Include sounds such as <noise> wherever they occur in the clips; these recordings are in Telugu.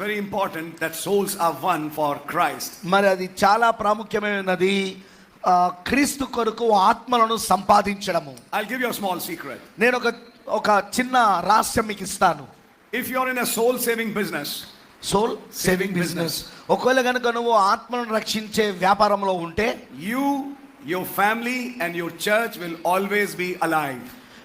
Very important that souls are won for Christ మరి అది చాలా ప్రాముఖ్యమైనది. క్రీస్తు కొరకు ఆత్మలను సంపాదించడము. I give you small secret నేను ఒక ఒక చిన్న రహస్యం మీకు ఇస్తాను. If you are in a soul saving business soul saving business ఒకవేళ కనుక నువ్వు ఆత్మను రక్షించే వ్యాపారంలో ఉంటే you your family and your church will always be alive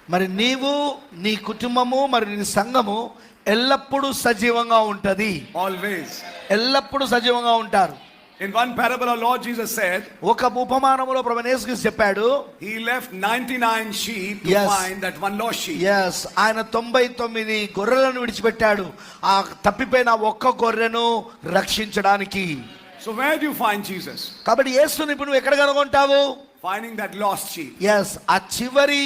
మరి నీవు నీ కుటుంబము మరి నీ సంఘము ఎల్లప్పుడూ సజీవంగా ఉంటది Always. ఎల్లప్పుడూ సజీవంగా ఉంటారు In one parable, our Lord Jesus said, ఒక ఉపమానములో ప్రభనేశ్వరి చెప్పాడు He left 99 sheep to Yes. find that one lost sheep. Yes ఆయన తొంభై తొమ్మిది గొర్రెలను విడిచిపెట్టాడు ఆ తప్పిపోయిన ఒక్క గొర్రెను రక్షించడానికి So, where do you find Jesus? కాబట్టి యేసుని ఇప్పుడు నువ్వు ఎక్కడ కనుగొంటావు Finding that lost sheep. Yes ఆ చివరి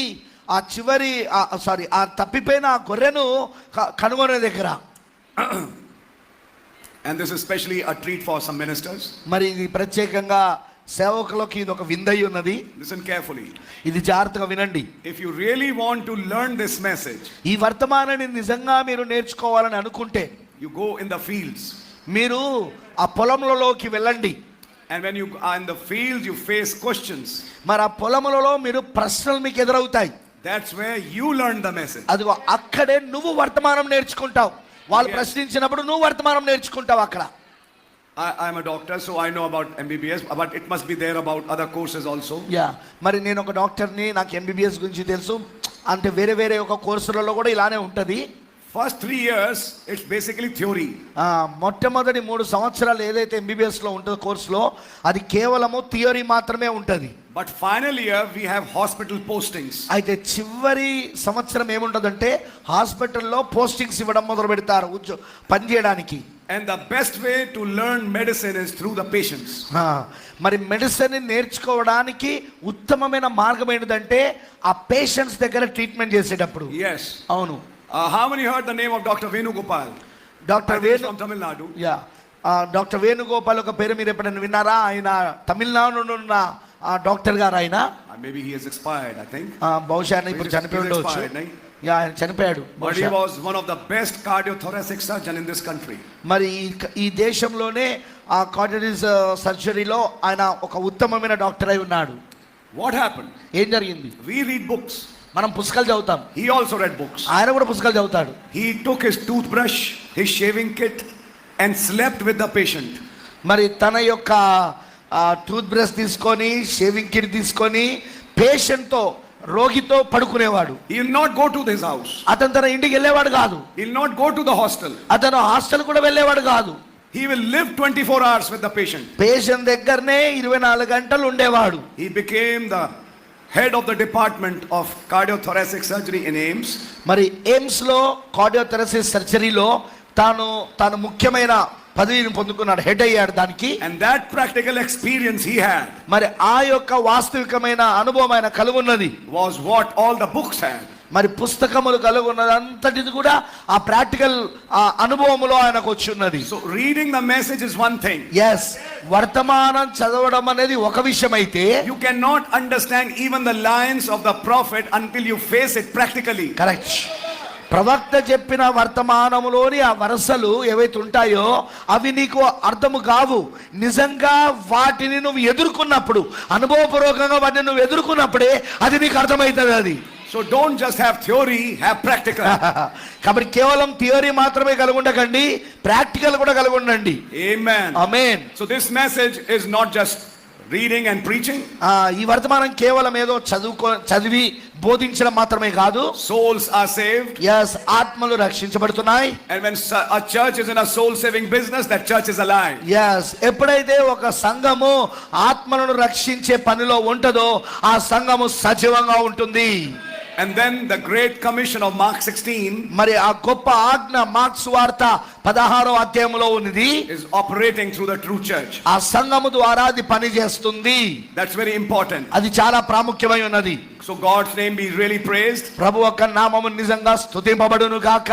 ఆ చివరి సారీ ఆ తప్పిపోయిన ఆ గొర్రెను కనుగొనే దగ్గర And this is especially a treat for some ministers. మరి ఇది ప్రత్యేకంగా సేవకులకి ఇది ఒక విందయి ఉన్నది Listen carefully. ఇది జాగ్రత్తగా వినండి If you really want to learn this message, ఈ వర్తమానాన్ని నిజంగా మీరు నేర్చుకోవాలని అనుకుంటే you go in the fields. మీరు ఆ పొలములలోకి వెళ్ళండి And when you are in the fields, you face questions. మరి ఆ పొలములలో మీరు ప్రశ్నలు మీకు ఎదురవుతాయి That's where you learn the message. అదిగో అక్కడే నువ్వు వర్తమానం నేర్చుకుంటావు వాళ్ళు. ప్రశ్నించినప్పుడు నువ్వు వర్తమానం నేర్చుకుంటావు అక్కడ a doctor, so I know about MBBS, but it must be there about other courses also. Yeah మరి నేను ఒక డాక్టర్ని నాకు ఎంబీబీఎస్ గురించి తెలుసు అంటే వేరే వేరే ఒక కోర్సులలో కూడా ఇలానే ఉంటుంది First three years, it's basically theory. ఆ, మొట్టమొదటి మూడు సంవత్సరాలు ఏదైతే ఎంబీబీఎస్లో ఉంటుందో కోర్సులో అది కేవలము థియరీ మాత్రమే ఉంటుంది But final year, we have hospital postings. అయితే చివరి సంవత్సరం ఏముంటుందంటే హాస్పిటల్లో పోస్టింగ్స్ ఇవ్వడం మొదలు పెడతారు ఉద్యో పని చేయడానికి And the best way to learn medicine is through the patients. ఆ, మరి మెడిసిన్ నేర్చుకోవడానికి ఉత్తమమైన మార్గం ఏంటంటే ఆ పేషెంట్స్ దగ్గర ట్రీట్మెంట్ చేసేటప్పుడు Yes. అవును Uh, how many heard the name of Dr. Venugopal? I doctor think he's Venu from Tamil Nadu. Yeah ఆ, డాక్టర్ వేణుగోపాల్ ఒక పేరు మీరు ఎప్పుడైనా విన్నారా ఆయన తమిళనాడు నుండి ఉన్న ఆ డాక్టర్ గారు ఆయన maybe he has expired I బహుశా ఇప్పుడు చనిపోయి చనిపోయాడు but he was one of the best cardio thoracic in this country మరి ఈ దేశంలోనే ఆ కార్డియోలజీ సర్జరీలో ఆయన ఒక ఉత్తమమైన డాక్టర్ అయి ఉన్నాడు. వాట్ హ్యాపెన్ ఏం జరిగింది? వి రీడ్ బుక్స్ మనం పుస్తకాలు చదువుతాం. హీ ఆల్సో రెడ్ బుక్స్ ఆయన కూడా పుస్తకాలు చదువుతాడు. He took his tooth brush his shaving kit and slept with the patient మరి తన యొక్క టూత్ బ్రష్ తీసుకొని షేవింగ్ కిట్ తీసుకొని పేషెంట్తో రోగితో పడుకునేవాడు will not go to his house. అతను తన ఇంటికి వెళ్ళేవాడు కాదు will not go to the hostel. అతను హాస్టల్ కూడా వెళ్ళేవాడు కాదు He will live 24 hours with the patient. Patient దగ్గరనే ఇరవై నాలుగు గంటలు ఉండేవాడు He became the head of the department of cardiothoracic surgery in AIMS. మరి ఎయిమ్స్లో కార్డియోథెరసిస్ సర్జరీలో తాను తాను ముఖ్యమైన పదవిని పొందుకున్నాడు హెడ్ అయ్యాడు దానికి. And that practical experience he had మరి ఆ యొక్క వాస్తవికమైన అనుభవమైన కలుగున్నది. Was what all the books had మరి పుస్తకములు కలుగున్నది అంతటిది కూడా ఆ ప్రాక్టికల్ ఆ అనుభవములో ఆయనకు వచ్చి ఉన్నది. So reading the message is one thing yes వర్తమానం చదవడం అనేది ఒక విషయం అయితే you can not understand even the lines of the prophet until you face it practically correct ప్రవక్త చెప్పిన వర్తమానములోని ఆ వరసలు ఏవైతే ఉంటాయో అవి నీకు అర్థము కావు నిజంగా వాటిని నువ్వు ఎదుర్కొన్నప్పుడు అనుభవపూర్వకంగా వాటిని నువ్వు ఎదుర్కొన్నప్పుడే అది నీకు అర్థమవుతుంది అది So don't just have theory, have practical. <laughs> కాబట్టి కేవలం థియరీ మాత్రమే కలిగి ఉండకండి ప్రాక్టికల్ కూడా కలిగి ఉండండి Amen. Amen So this message is not reading and preaching. ఈ వర్తమానం కేవలం ఏదో చదువుకో చదివి బోధించడం మాత్రమే కాదు Souls are saved. ఎస్ ఆత్మలు రక్షించబడుతున్నాయి And when a church is in a soul saving business, that church is alive. Yes ఎప్పుడైతే ఒక సంఘము ఆత్మలను రక్షించే పనిలో ఉంటుందో ఆ సంఘము సజీవంగా ఉంటుంది and then the great commission of Mark 16 మరి ఆ గొప్ప ఆజ్ఞ మార్క్ సువార్త 16వ అధ్యాయములో ఉన్నది. Is operating through the true church ఆ సంఘము ద్వారా అది పని చేస్తుంది దట్స్ వెరీ ఇంపార్టెంట్ అది చాలా ప్రాముఖ్యమై ఉన్నది. So God's name be really praised ప్రభువు యొక్క నామము నిజంగా స్తుతింపబడును గాక